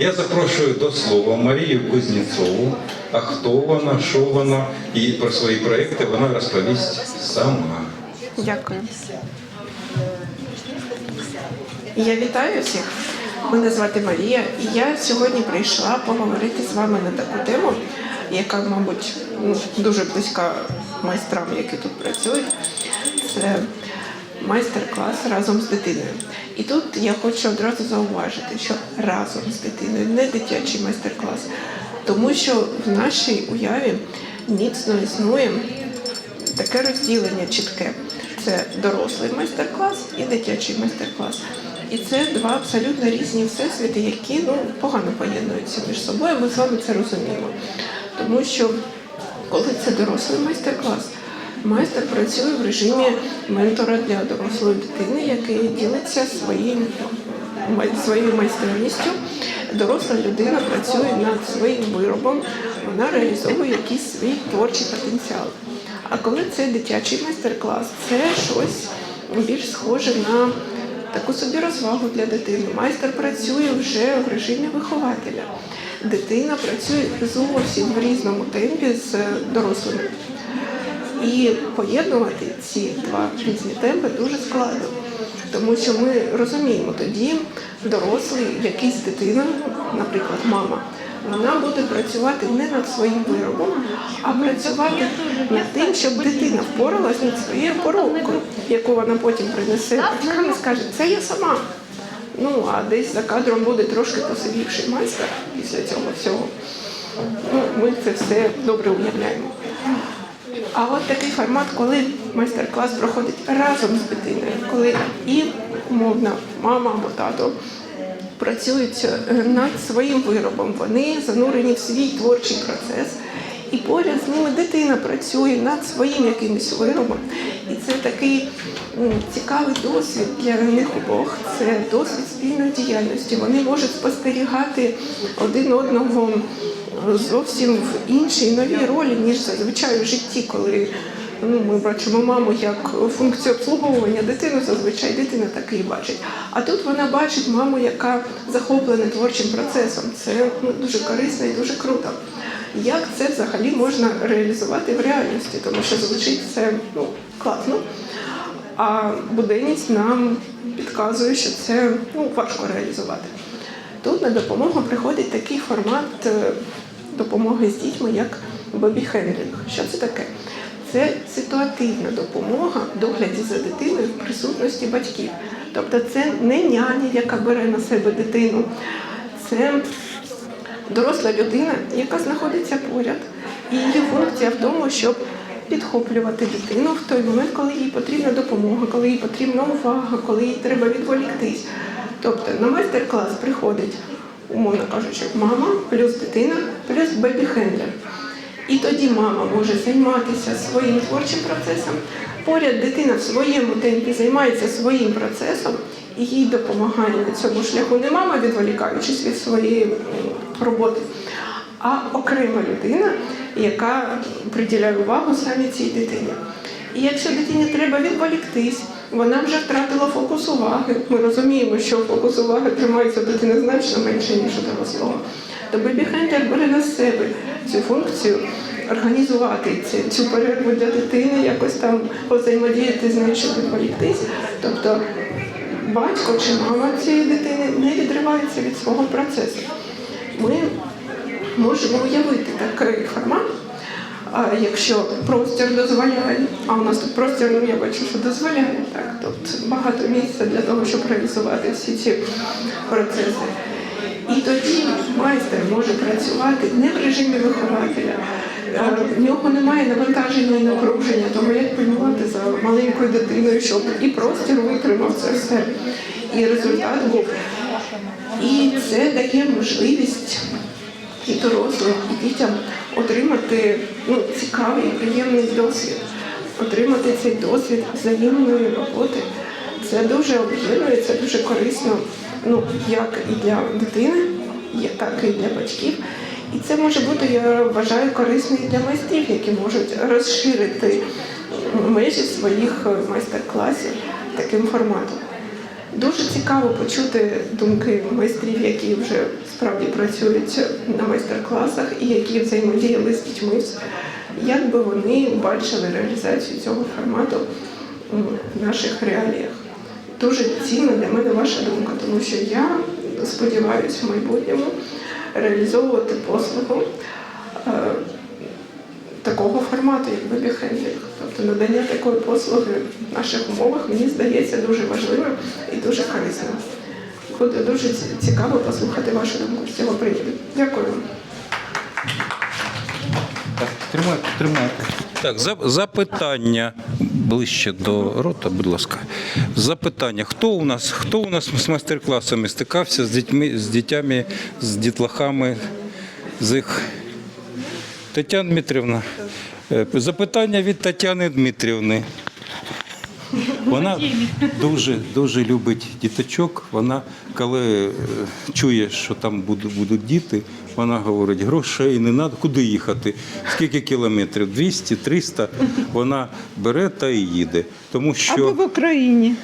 Я запрошую до слова Марію Кузнєцову. А хто вона, що вона і про свої проекти вона розповість сама. Дякую. Я вітаю всіх. Мене звати Марія, і я сьогодні прийшла поговорити з вами на таку тему, яка, мабуть, ну, дуже близька майстрам, які тут працюють. Це майстер-клас разом з дитиною. І тут я хочу одразу зауважити, що разом з дитиною, не дитячий майстер-клас, тому що в нашій уяві міцно існує таке розділення чітке. Це дорослий майстер-клас і дитячий майстер-клас. І це два абсолютно різні всесвіти, які ну, погано поєднуються між собою. Ми з вами це розуміємо. Тому що коли це дорослий майстер-клас, майстер працює в режимі ментора для дорослої дитини, який ділиться своїм своєю майстерністю. Доросла людина працює над своїм виробом, вона реалізовує якийсь свій творчий потенціал. А коли це дитячий майстер-клас, це щось більш схоже на таку собі розвагу для дитини. Майстер працює вже в режимі вихователя. Дитина працює зовсім в різному темпі з дорослими. І поєднувати ці два різні темпи дуже складно. Тому що ми розуміємо, тоді дорослий, якийсь дитина, наприклад, мама, вона буде працювати не над своїм виробом, а працювати над тим, щоб дитина впоралась над своєю поробкою, яку вона потім принесе і скаже, це я сама. Ну, а десь за кадром буде трошки посивівший майстер після цього всього. Ну, ми це все добре уявляємо. А от такий формат, коли майстер-клас проходить разом з дитиною, коли і умовна мама або тато працюють е, над своїм виробом, вони занурені в свій творчий процес, і поряд з ними дитина працює над своїм якимось виробом. І це такий цікавий досвід для них обох. Це досвід спільної діяльності. Вони можуть спостерігати один одного зовсім в іншій новій ролі, ніж зазвичай в житті, коли ну, ми бачимо маму як функцію обслуговування дитини, зазвичай дитина так і бачить. А тут вона бачить маму, яка захоплена творчим процесом. Це ну, дуже корисно і дуже круто. Як це взагалі можна реалізувати в реальності? Тому що звучить це ну, класно. А буденність нам підказує, що це ну, важко реалізувати. Тут на допомогу приходить такий формат е, допомоги з дітьми, як бебі-хендлінг. Що це таке? Це ситуативна допомога догляді за дитиною в присутності батьків. Тобто це не няня, яка бере на себе дитину, це доросла людина, яка знаходиться поряд. І її функція в тому, щоб підхоплювати дитину в той момент, коли їй потрібна допомога, коли їй потрібна увага, коли їй треба відволіктись. Тобто на майстер-клас приходить, умовно кажучи, мама плюс дитина, плюс бебі-хендлер. І тоді мама може займатися своїм творчим процесом. Поряд дитина в своєму темпі займається своїм процесом і їй допомагає на цьому шляху не мама, відволікаючись від своєї роботи, а окрема людина, яка приділяє увагу саме цій дитині. І якщо дитині треба відволіктись, вона вже втратила фокус уваги. Ми розуміємо, що фокус уваги тримається дитини значно менше, ніж у дорослого. То бебі-хендер бере на себе цю функцію організувати ці- цю перерву для дитини, якось там взаємодіяти з нею, щоб відволіктись. Тобто батько чи мама цієї дитини не відривається від свого процесу. Ми можемо уявити такий формат, а якщо простір дозволяє, а у нас тут простір, ну я бачу, що дозволяє, так, тут багато місця для того, щоб реалізувати всі ці процеси. І тоді майстер може працювати не в режимі вихователя. Е, В нього немає навантаження і напруження, тому як пильнувати за маленькою дитиною, щоб і простір витримав це все, і результат був. І це дає можливість і дорослим, і дітям отримати ну, цікавий приємний досвід, отримати цей досвід взаємної роботи. Це дуже об'єднує, це дуже корисно, ну, як і для дитини, так і для батьків. І це може бути, я вважаю, корисно і для майстрів, які можуть розширити межі своїх майстер-класів таким форматом. Дуже цікаво почути думки майстрів, які вже справді працюють на майстер-класах і які взаємодіяли з дітьми. Як би вони бачили реалізацію цього формату в наших реаліях? Дуже цінна для мене ваша думка, тому що я сподіваюся в майбутньому реалізовувати послугу е, такого формату, як бебі-хендлінг. Тобто надання такої послуги в наших умовах мені здається дуже важливим і дуже корисним. Буде дуже цікаво послухати вашу думку з цього приводу. Дякую. Так, тримайте, тримайте. Так, за- запитання ближче до рота, будь ласка. Запитання. Хто у нас, хто у нас з майстер-класами стикався з дітьми, з дітями, з дітлахами, з їх Тетяна Дмитрівна. е, Запитання від Тетяни Дмитрівни. Вона дуже дуже любить діточок. Вона, коли е, чує, що там будуть, діти, вона говорить, грошей не треба, куди їхати? Скільки кілометрів? 200, 300. Вона бере та і їде. Тому що Або в Україні.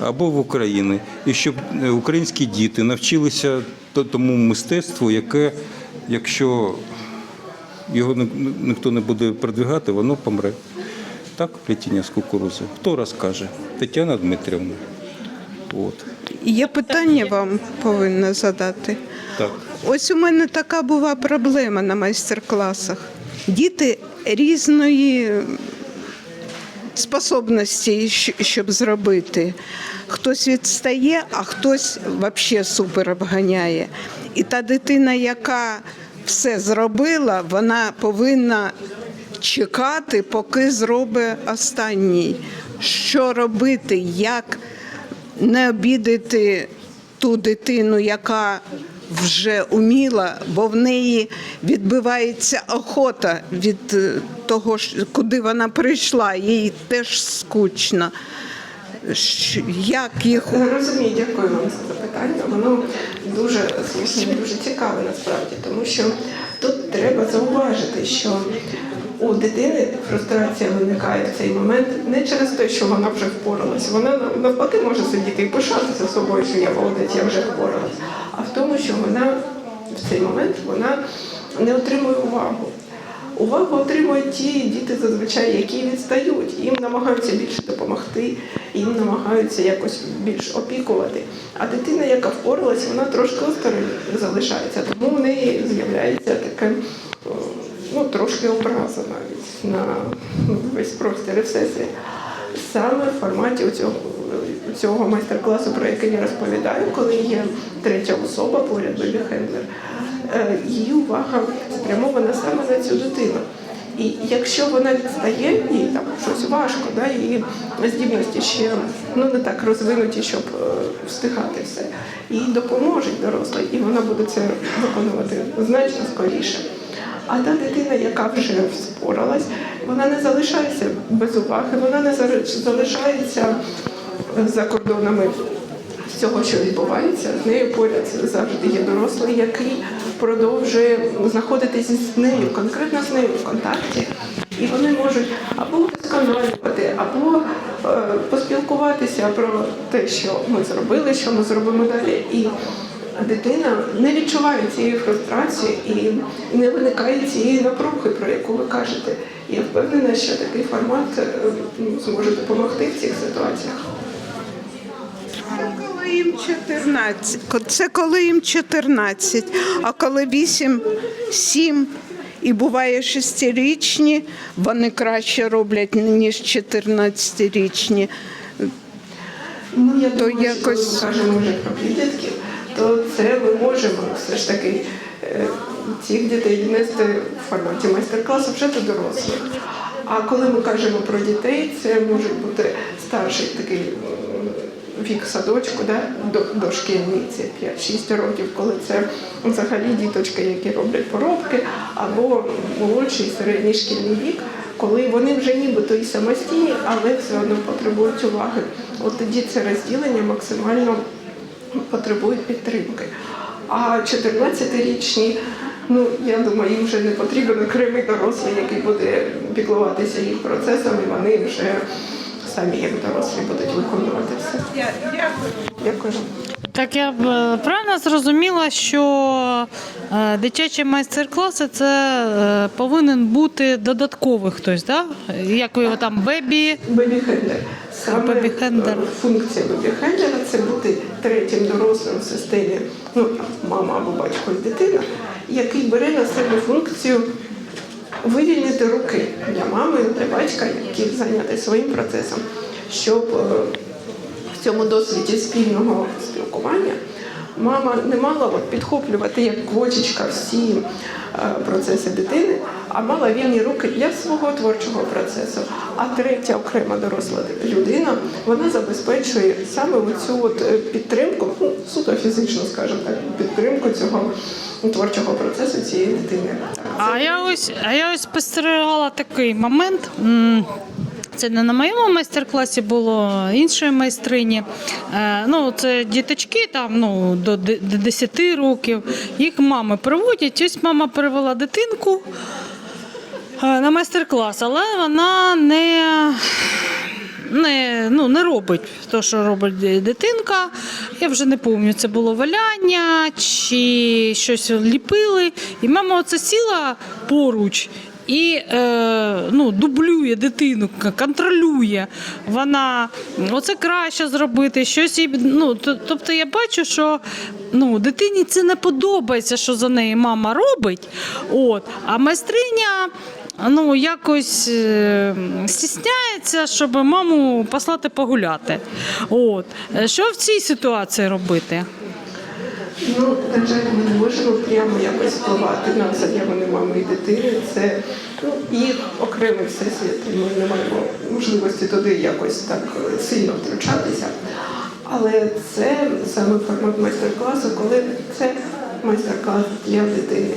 або в Україні, і щоб е, українські діти навчилися тому мистецтву, яке, якщо його ніхто не буде продвигати, воно помре. Так, плетіння з кукурузи. Хто розкаже? Тетяна Дмитрівна. От. Я питання вам повинна задати. Так. Ось у мене така була проблема на майстер-класах. Діти різної способності, щоб зробити. Хтось відстає, а хтось взагалі супер обганяє. І та дитина, яка все зробила, вона повинна чекати, поки зробить останній. Що робити, як не обідати ту дитину, яка вже уміла, бо в неї відбивається охота від е, того, куди вона прийшла, їй теж скучно. Як їх Розумію, дякую вам за запитання. Воно дуже слушне, дуже цікаве насправді, тому що тут треба зауважити, що у дитини фрустрація виникає в цей момент не через те, що вона вже впоралась. Вона навпаки може сидіти і пишатися собою, що я молодець, я вже впоралась. А в тому, що вона в цей момент вона не отримує увагу. Увагу отримують ті діти зазвичай, які відстають. Їм намагаються більше допомогти, їм намагаються якось більш опікувати. А дитина, яка впоралась, вона трошки осторонь залишається. Тому в неї з'являється таке ну, трошки образа навіть на весь простір і всесвіт. Саме в форматі цього, цього майстер-класу, про який я розповідаю, коли є третя особа поряд бебі-хендлер, її увага спрямована саме на цю дитину. І якщо вона відстає, їй там щось важко, да, її здібності ще ну, не так розвинуті, щоб е, встигати все. Їй допоможуть дорослий, і вона буде це виконувати значно скоріше. А та дитина, яка вже вспоралась, вона не залишається без уваги, вона не залишається за кордонами всього, що відбувається. З нею поряд завжди є дорослий, який продовжує знаходитися з нею, конкретно з нею в контакті. І вони можуть або вдосконалювати, або е, поспілкуватися про те, що ми зробили, що ми зробимо далі. І дитина не відчуває цієї фрустрації і не виникає цієї напруги, про яку ви кажете. Я впевнена, що такий формат е, зможе допомогти в цих ситуаціях. Коли їм 14. Це коли їм 14, а коли 8, 7 і буває шестирічні, вони краще роблять, ніж 14-річні. Ну, я То думаю, якось- що коли ми кажемо вже про підлітків, то це ми можемо все ж таки е, цих дітей віднести в форматі майстер-класу вже до дорослих. А коли ми кажемо про дітей, це може бути старший такий вік садочку, да, до, дошкільниці 5-6 років, коли це взагалі діточки, які роблять поробки, або молодший середній шкільний вік, коли вони вже нібито і самостійні, але все одно потребують уваги. От тоді це розділення максимально потребують підтримки. А 14-річні, ну я думаю, їм вже не потрібен окремий дорослий, який буде піклуватися їх процесами. Вони вже самі як дорослі будуть виконувати все. Дякую. Так я б е, правильно зрозуміла, що е, дитячі майстер-класи це е, повинен бути додатковий хтось, да? Як його там бебі. Бебі-хендлер. Саме Бебі-хендлер. е, функція бебі-хендлера це бути третім дорослим в системі, ну, мама або батько і дитина, який бере на себе функцію вивільнити руки для мами, для батька, які зайняті своїм процесом, щоб е, в цьому досвіді спільного спілкування мама не мала от підхоплювати як квочечка всі е, процеси дитини, а мала вільні руки для свого творчого процесу. А третя окрема доросла людина вона забезпечує саме цю от е, підтримку, ну суто фізично, скажімо так, підтримку цього творчого процесу цієї дитини. А я ось, а я ось спостерігала такий момент. Це не на моєму майстер-класі було іншої майстрині. Е, ну, це діточки там ну, до 10 років. Їх мами приводять. Ось мама привела дитинку е, на майстер-клас, але вона не. Не, ну, не робить те, що робить дитинка. Я вже не пам'ятаю, це було валяння чи щось ліпили. І мама оце сіла поруч і е, ну, дублює дитину, контролює. Вона оце краще зробити, щось їй. Ну, тобто я бачу, що ну, дитині це не подобається, що за неї мама робить. От. А майстриня ну, якось е, стісняється, щоб маму послати погуляти. От. Е, Що в цій ситуації робити? Ну, на жаль, ми не можемо прямо якось впливати на взаємини мами і дитини. Це ну, їх окремий всесвіт. Ми не маємо можливості туди якось так е, сильно втручатися. Але це саме формат майстер-класу, коли це майстер-клас для дитини.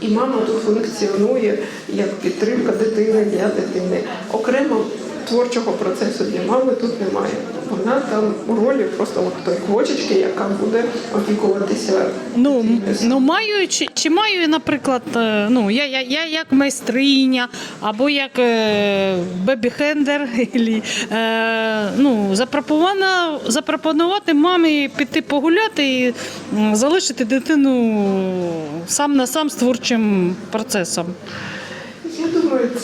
І мама тут функціонує як підтримка дитини для дитини. Окремо творчого процесу для мами тут немає. Вона там у ролі просто от той квочечки, яка буде опікуватися. Ну, ну маю чи, чи маю, наприклад, е, ну я, я, я як майстриня або як е, бебі-хендер, е, ну, запропонована, запропонувати мамі піти погуляти і залишити дитину сам на сам з творчим процесом.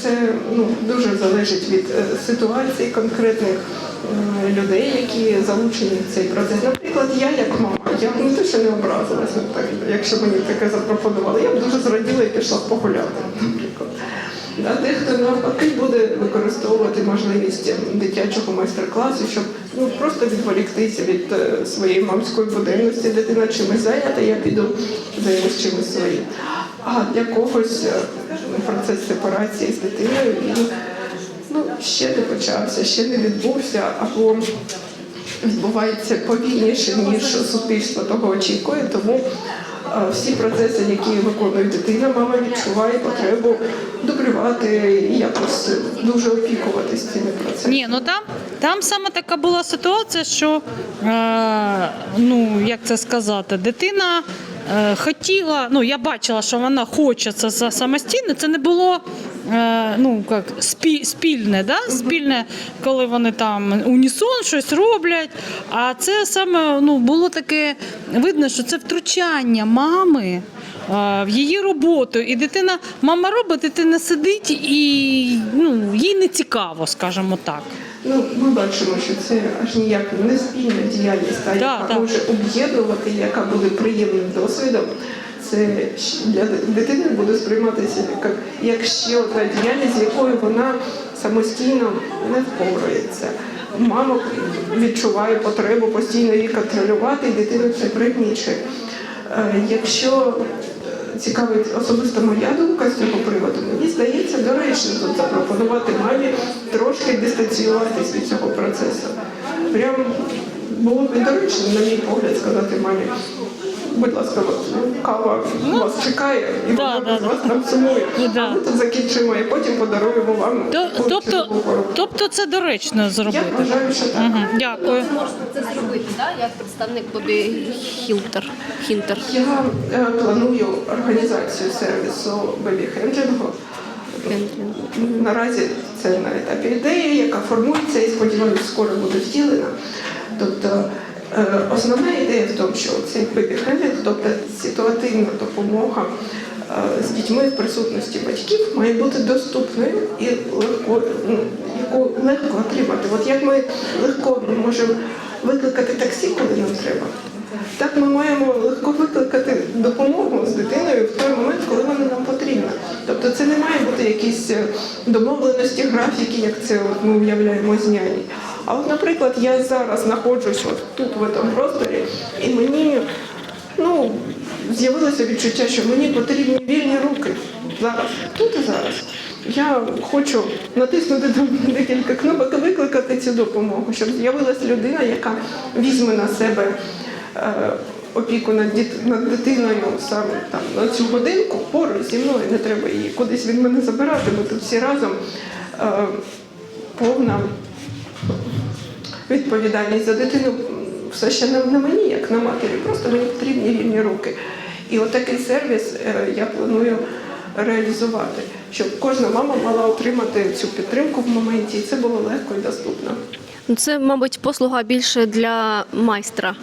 Це ну, дуже залежить від е, ситуації конкретних е, людей, які залучені в цей процес. Наприклад, я як мама, я б не те, що не образилася, так, якщо мені таке запропонували, я б дуже зраділа і пішла погуляти, наприклад. Да, дехто навпаки буде використовувати можливість дитячого майстер-класу, щоб ну, просто відволіктися від е, своєї мамської буденності. Дитина чимось зайнята, я піду займусь чимось своїм. А для когось е, процес сепарації з дитиною він ну, ще не почався, ще не відбувся, або відбувається повільніше, ніж суспільство того очікує. Тому е, всі процеси, які виконує дитина, мама відчуває потребу дублювати і якось дуже опікуватись цими процесами. Ні, ну там, там саме така була ситуація, що е, ну як це сказати, дитина хотіла, ну я бачила, що вона хоче це за- самостійно. Це не було е, ну як спі, спільне, да? спільне, коли вони там унісон щось роблять. А це саме ну було таке видно, що це втручання мами е, в її роботу. І дитина, мама робить, дитина сидить і ну, їй не цікаво, скажімо так. Ну, ми бачимо, що це аж ніяк не спільна діяльність, а яка так. може об'єднувати, яка буде приємним досвідом. Це для дитини буде сприйматися як, як ще одна діяльність, з якою вона самостійно не впорається. Мама відчуває потребу постійно її контролювати, і дитину це пригнічує. Е, Якщо цікавить особисто моя думка з цього приводу, мені здається, доречно тут запропонувати мамі трошки дистанціюватись від цього процесу. Прям було б доречно, на мій погляд, сказати мамі. Будь ласка, от, ну, кава вас чекає, і да, вона да, без вас там сумує. Ну, да. А ми тут закінчимо і потім подаруємо вам. То- Тобто, тобто це доречно Я зробити. вважаю, що так. Мгм, Дякую. можете це зробити, да? як представник Бобі Хілтер. Хінтер. Я е, планую організацію сервісу бебі-хендлінгу. Наразі це на етапі ідеї, яка формується і сподіваюся, скоро буде втілена. Тобто основна ідея в тому, що цей бебі-хендлінг, тобто ситуативна допомога е, з дітьми в присутності батьків, має бути доступною і легко, ну, яку легко отримати. От як ми легко можемо викликати таксі, коли нам треба. Так ми маємо легко викликати допомогу з дитиною в той момент, коли вона нам потрібна. Тобто це не має бути якісь е, домовленості, графіки, як це от ми уявляємо з няні. А от, наприклад, я зараз знаходжусь от тут, в цьому просторі, і мені ну, з'явилося відчуття, що мені потрібні вільні руки зараз, тут і зараз. Я хочу натиснути декілька кнопок і викликати цю допомогу, щоб з'явилася людина, яка візьме на себе е, опіку над, діт- над дитиною саме там на цю годинку поруч зі мною. Не треба її кудись від мене забирати. Ми тут всі разом е, повна відповідальність за дитину все ще не на мені, як на матері. Просто мені потрібні вільні руки. І отакий сервіс е, я планую реалізувати, щоб кожна мама мала отримати цю підтримку в моменті, і це було легко і доступно. Ну, Це, мабуть, послуга більше для майстра.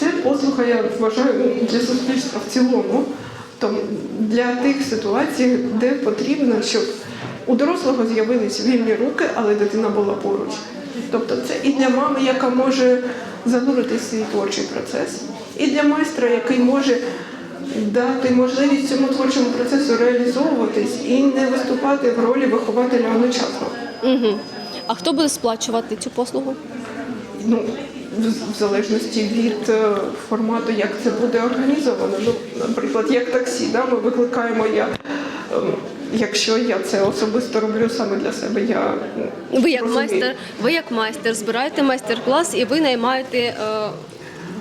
Це послуга, я вважаю, для суспільства в цілому, для тих ситуацій, де потрібно, щоб у дорослого з'явились вільні руки, але дитина була поруч. Тобто це і для мами, яка може занурити свій творчий процес, і для майстра, який може дати можливість цьому творчому процесу реалізовуватись і не виступати в ролі вихователя одночасно. Угу. А хто буде сплачувати цю послугу? ну, в, в залежності від е, формату, як це буде організовано. Ну, наприклад, як таксі, да, ми викликаємо я. Якщо я це особисто роблю саме для себе, я Ви як розумію. майстер, ви як майстер збираєте майстер-клас і ви наймаєте е,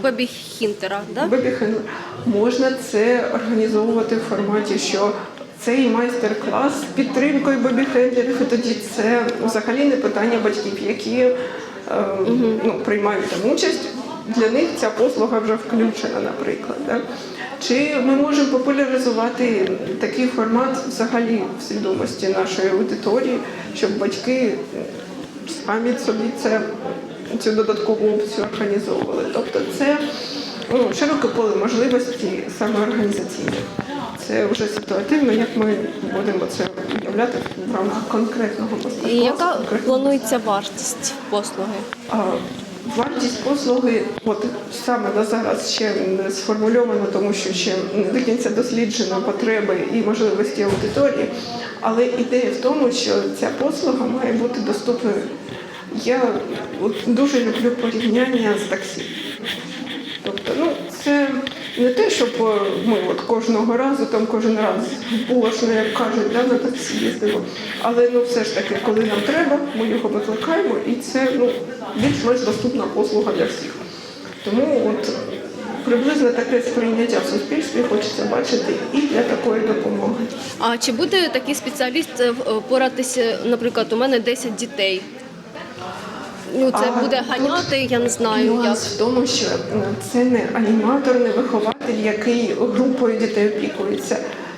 бебі-хінтера, да? Бебі-хендлер. Можна це організовувати в форматі, що цей майстер-клас з підтримкою бебі-хендлерів, і тоді це взагалі не питання батьків, які е, ну, приймають там участь. Для них ця послуга вже включена, наприклад. Да? Чи ми можемо популяризувати такий формат взагалі в свідомості нашої аудиторії, щоб батьки самі собі це цю додаткову опцію організовували. Тобто це ну, широке поле можливостей саме організаційних. Це вже ситуативно, як ми будемо це уявляти в рамках конкретного майстер-класу. І яка конкретного планується вартість послуги? а, Вартість послуги, от саме на зараз ще не сформульовано, тому що ще не до кінця досліджено потреби і можливості аудиторії. Але ідея в тому, що ця послуга має бути доступною. Я от дуже люблю порівняння з таксі. Не те, щоб е, ми от кожного разу, там кожен раз булочно, як кажуть, да, на таксі їздимо. Але ну все ж таки, коли нам треба, ми його викликаємо, і це ну більш-менш доступна послуга для всіх. Тому от приблизно таке сприйняття в суспільстві хочеться бачити і для такої допомоги. А чи буде такий спеціаліст е, е, поратися, наприклад, у мене 10 дітей? Ну, це А, буде ганяти, я не знаю. Як. В тому, що е, це не аніматор, не вихователь, який групою дітей опікується.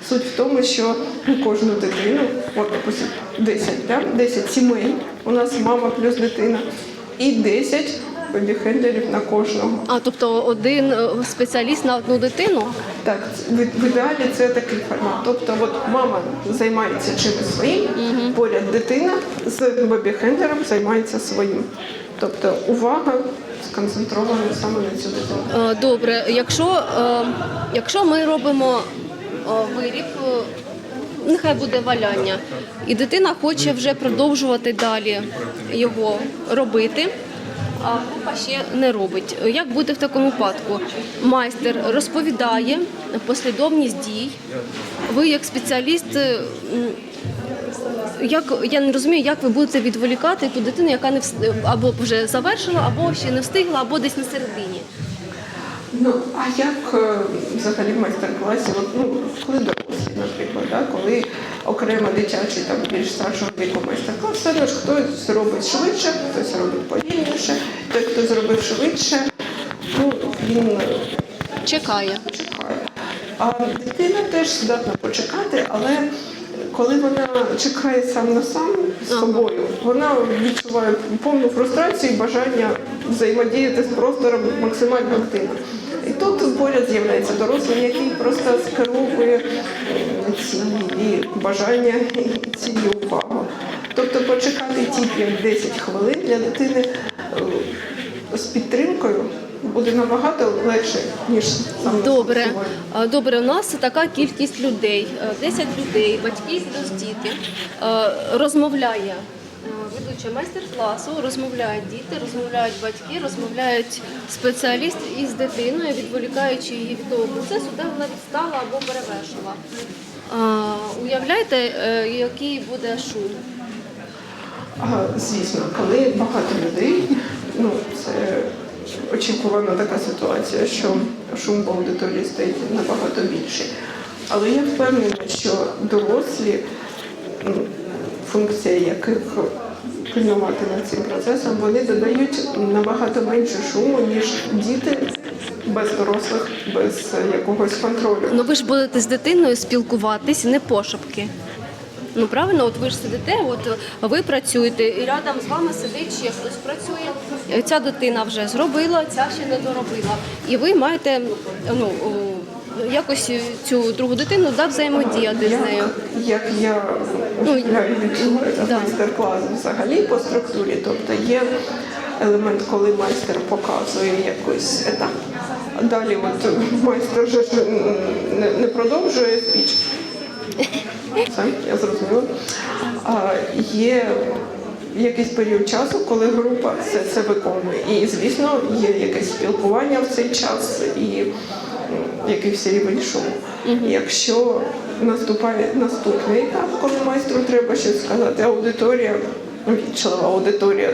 Суть в тому, що кожну дитину, от допустим, 10, да? 10 сімей, у нас мама плюс дитина, і 10 бебі-хендлерів на кожного. А тобто один е, спеціаліст на одну дитину? Так, в, ідеалі це такий формат. Тобто, от мама займається чимось своїм, поряд дитина з бебі-хендлером займається своїм. Тобто увага сконцентрована саме на цю дитину. Е, Добре, якщо, е, якщо ми робимо виріб, нехай буде валяння, і дитина хоче вже продовжувати далі його робити. А група ще не робить. Як буде в такому випадку? Майстер розповідає послідовність дій. Ви як спеціаліст, е, як я не розумію, як ви будете відволікати ту дитину, яка не встиг, або вже завершила, або ще не встигла, або десь на середині. Ну, а як е, взагалі в майстер-класі, ну, коли дорослі, наприклад, да, коли окремо дитячий там більш старшого віку майстер-клас, все ж хтось робить швидше, хтось робить повільніше, той, хто зробив швидше, ну, він е, Чекає. чекає. А дитина теж здатна почекати, але коли вона чекає сам на сам з собою, вона відчуває повну фрустрацію і бажання взаємодіяти з простором максимально активно. І тут поряд з'являється дорослий, який просто скеровує ці і бажання, і ці і увагу. Тобто почекати ті 5-10 хвилин для дитини е, з підтримкою буде набагато легше, ніж сам Добре. Добре. У нас така кількість людей, е, 10 людей, батьки плюс діти. Е, Розмовляє е, ведуча майстер-класу, розмовляють діти, розмовляють батьки, розмовляють спеціаліст із дитиною, відволікаючи її від того процесу, де вона відстала або перевершила. А, Уявляєте, е, який буде шум? А, звісно, коли багато людей, ну це очікувана така ситуація, що шум в аудиторії стає набагато більший. Але я впевнена, що дорослі, ну, функція яких пильнувати над цим процесом, вони додають набагато менше шуму, ніж діти без дорослих, без якогось контролю. Ну ви ж будете з дитиною спілкуватись не пошепки. Ну правильно, от ви ж сидите, от ви працюєте, і рядом з вами сидить ще хтось працює. Ця дитина вже зробила, ця ще не доробила. І ви маєте ну якось цю другу дитину да, взаємодіяти з нею. Як, як я уявляю відчуваю Ну, да. майстер-клас взагалі по структурі, тобто є елемент, коли майстер показує якийсь етап. Далі от майстер вже не, не продовжує спіч. Все, я зрозуміла. А є якийсь період часу, коли група все це виконує. І, звісно, є якесь спілкування в цей час і м, якийсь рівень шуму. Якщо наступає наступний етап, коли майстру треба щось сказати, аудиторія, вічлива аудиторія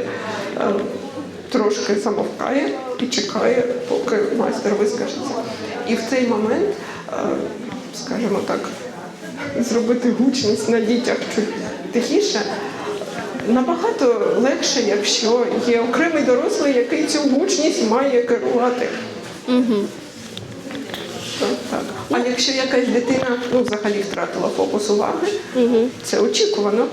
е, трошки замовкає і чекає, поки майстер вискажеться. І в цей момент, е, скажімо так, зробити гучність на дітях чуть тихіше. Набагато легше, якщо є окремий дорослий, який цю гучність має керувати. Так, так. А якщо якась дитина ну, взагалі втратила фокус уваги, це очікувано.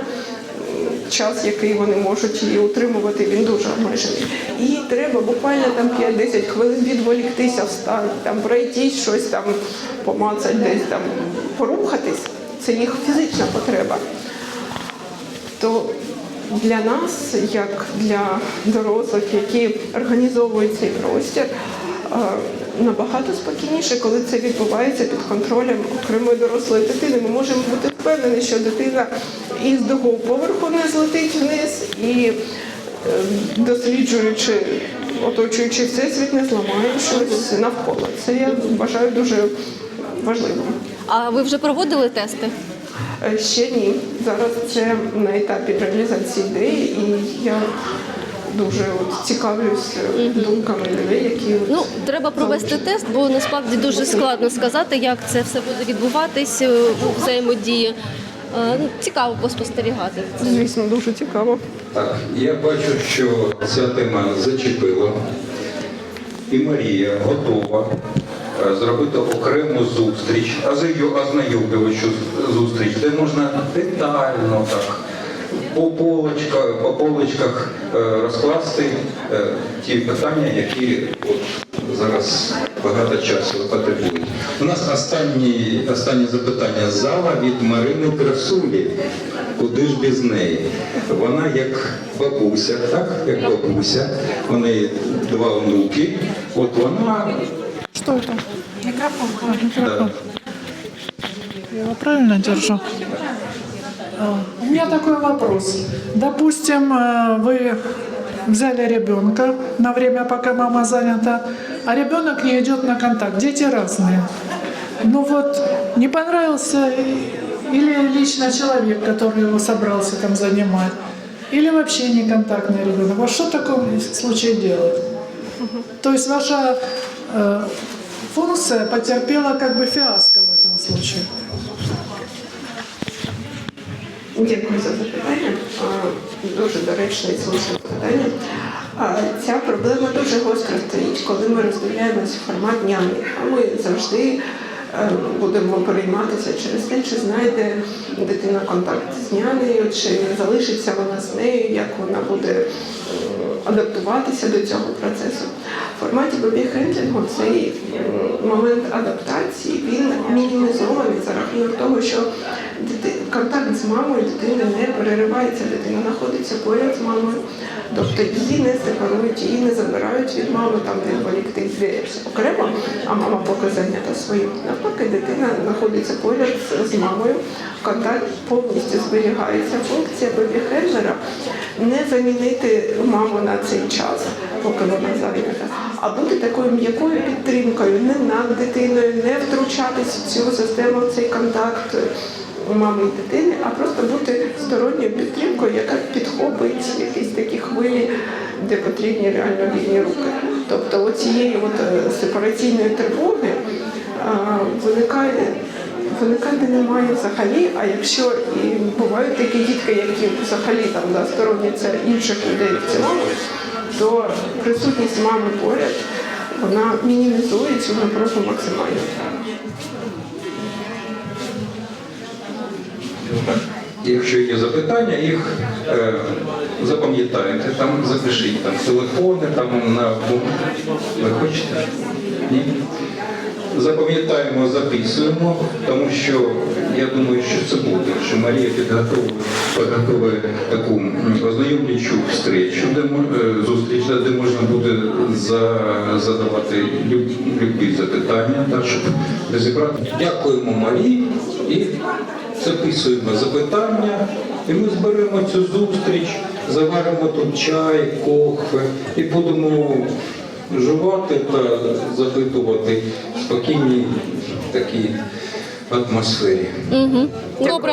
Час, який вони можуть її утримувати, він дуже обмежений. І треба буквально там 5-10 хвилин відволіктися, встати, там пройтись щось там, помацати десь там, порухатись. Це їх фізична потреба. То для нас, як для дорослих, які організовують цей простір, е, набагато спокійніше, коли це відбувається під контролем окремої дорослої дитини. Ми можемо бути впевнені, що дитина із другого поверху не злетить вниз і, е, досліджуючи, оточуючи всесвіт, не зламає щось навколо. Це я вважаю дуже важливим. А ви вже проводили тести? Е, Ще ні. Зараз це на етапі реалізації ідеї, і я дуже от цікавлюсь е, думками людей, які от Ну, треба провести тест, бо насправді дуже складно сказати, як це все буде відбуватись е, у взаємодії. Ну, Цікаво поспостерігати. звісно дуже цікаво. Так, я бачу, що ця тема зачепила, і Марія готова зробити окрему зустріч, ознайомлювачу зустріч, де можна детально так. По полочках, по полочках е, розкласти е, ті питання, які от зараз багато часу потребують. У нас останні, останнє запитання з зала від Марини Красулі. Куди ж без неї? Вона як бабуся, так? Як бабуся. У неї два онуки. От вона Что это? Микрофон. А, микрофон. Я его правильно держу? А, У меня такой вопрос. Допустим, э, вы взяли ребенка на время, пока мама занята, а ребенок не идет на контакт. Дети разные. Ну вот, не понравился или лично человек, который его собрался там занимать, или вообще неконтактный ребенок. Вот что в таком случае делать? То есть ваша функция потерпела как бы фиаско в этом случае. Дякую за запитання. Дуже доречне і слушне запитання. Ця проблема дуже гостра стоїть, коли ми роздивляємося формат няні. Ми завжди будемо перейматися через те, чи знайде дитина контакт з нянею, чи залишиться вона з нею, як вона буде е, адаптуватися до цього процесу. В форматі бебі-хендлінгу цей момент адаптації він мінімізований за рахунок того, що контакт з мамою дитини не переривається, дитина знаходиться поряд з мамою. Тобто її не сепарують, її не забирають від мами, там колектив двіється окремо, а мама поки зайнята своїм. Навпаки, дитина знаходиться поряд з- мамою, контакт повністю зберігається. Функція бебі-хендлера не замінити маму на цей час, поки вона зайнята, а бути такою м'якою підтримкою, не над дитиною, не втручатися в цю систему, в цей контакт у мами і дитини, а просто бути сторонньою підтримкою, яка підхопить якісь такі хвилі, де потрібні реально вільні руки. Тобто оцієї от е, сепараційної тривоги виникає. Виникати немає взагалі, а якщо і бувають такі дітки, які взагалі там да, стороняться інших людей в цілому, то присутність мами поряд вона мінімізує цю напругу максимально. Якщо є запитання, їх е, запам'ятайте, там запишіть там телефони, там на ви хочете? Ні? Запам'ятаємо, записуємо, тому що я думаю, що це буде, що Марія підготовує таку ознайомлюючу встречу, де е, зустріч, де можна буде за, задавати любі запитання, так, щоб розібрати. Дякуємо Марії і записуємо запитання, і ми зберемо цю зустріч, заваримо тут чай, кофе і будемо жувати та запитувати в спокійній такій атмосфері. Угу. Добре.